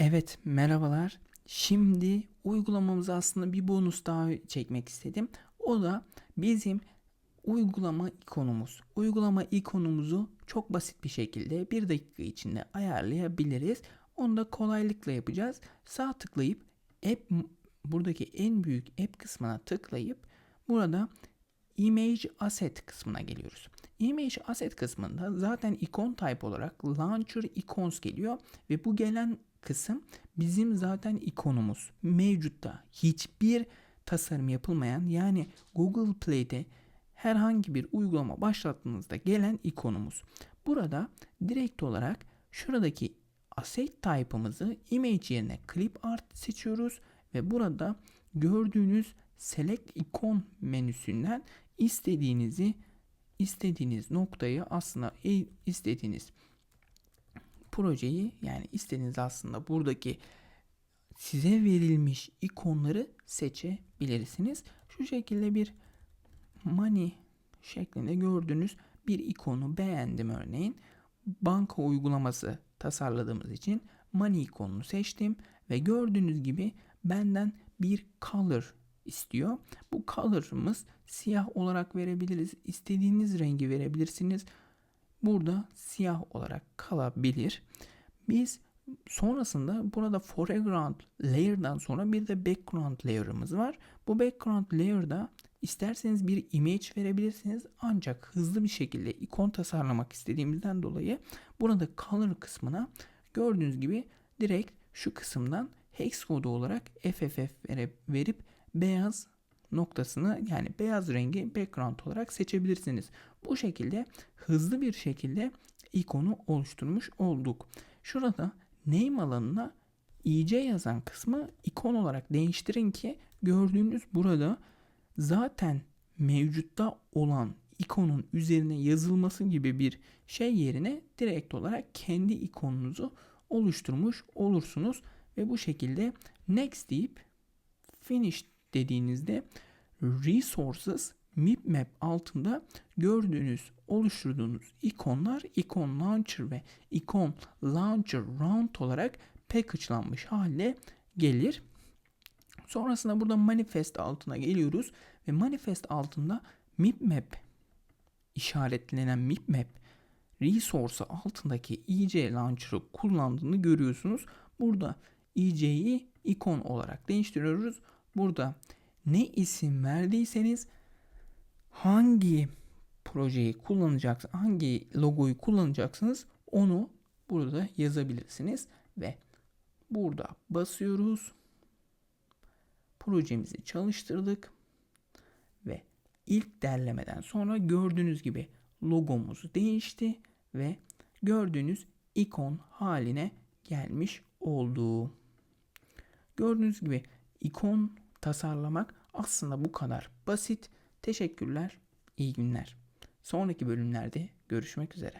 Evet, merhabalar. Şimdi uygulamamıza aslında bir bonus daha çekmek istedim. O da bizim uygulama ikonumuz. Uygulama ikonumuzu çok basit bir şekilde bir dakika içinde ayarlayabiliriz. Onu da kolaylıkla yapacağız. Sağ tıklayıp app buradaki en büyük app kısmına tıklayıp burada Image Asset kısmına geliyoruz. Image Asset kısmında zaten ikon type olarak Launcher Icons geliyor ve bu gelen kısım bizim zaten ikonumuz. Mevcutta hiçbir tasarım yapılmayan yani Google Play'de herhangi bir uygulama başlattığınızda gelen ikonumuz. Burada direkt olarak şuradaki asset type'ımızı image yerine clip art seçiyoruz ve burada gördüğünüz select icon menüsünden istediğinizi istediğiniz noktayı aslında istediğiniz projeyi yani istediğiniz aslında buradaki size verilmiş ikonları seçebilirsiniz. Şu şekilde bir money şeklinde gördüğünüz bir ikonu beğendim örneğin. Banka uygulaması tasarladığımız için money ikonunu seçtim ve gördüğünüz gibi benden bir color istiyor. Bu color'ımız siyah olarak verebiliriz. İstediğiniz rengi verebilirsiniz. Burada siyah olarak kalabilir. Biz sonrasında burada foreground layer'dan sonra bir de background layer'ımız var. Bu background layer'da isterseniz bir image verebilirsiniz ancak hızlı bir şekilde ikon tasarlamak istediğimizden dolayı burada color kısmına gördüğünüz gibi direkt şu kısımdan hex kodu olarak FFF verip beyaz noktasını yani beyaz rengi background olarak seçebilirsiniz. Bu şekilde hızlı bir şekilde ikonu oluşturmuş olduk. Şurada name alanına ic yazan kısmı ikon olarak değiştirin ki gördüğünüz burada zaten mevcutta olan ikonun üzerine yazılması gibi bir şey yerine direkt olarak kendi ikonunuzu oluşturmuş olursunuz ve bu şekilde next deyip finish dediğinizde resources map altında gördüğünüz oluşturduğunuz ikonlar ikon launcher ve ikon launcher round olarak package'lanmış hale gelir. Sonrasında burada manifest altına geliyoruz ve manifest altında map işaretlenen map resource altındaki EC launcher'ı kullandığını görüyorsunuz. Burada EC'yi ikon olarak değiştiriyoruz. Burada ne isim verdiyseniz hangi projeyi kullanacaksınız, hangi logoyu kullanacaksınız onu burada yazabilirsiniz ve burada basıyoruz. Projemizi çalıştırdık ve ilk derlemeden sonra gördüğünüz gibi logomuz değişti ve gördüğünüz ikon haline gelmiş oldu. Gördüğünüz gibi ikon tasarlamak aslında bu kadar basit. Teşekkürler, iyi günler. Sonraki bölümlerde görüşmek üzere.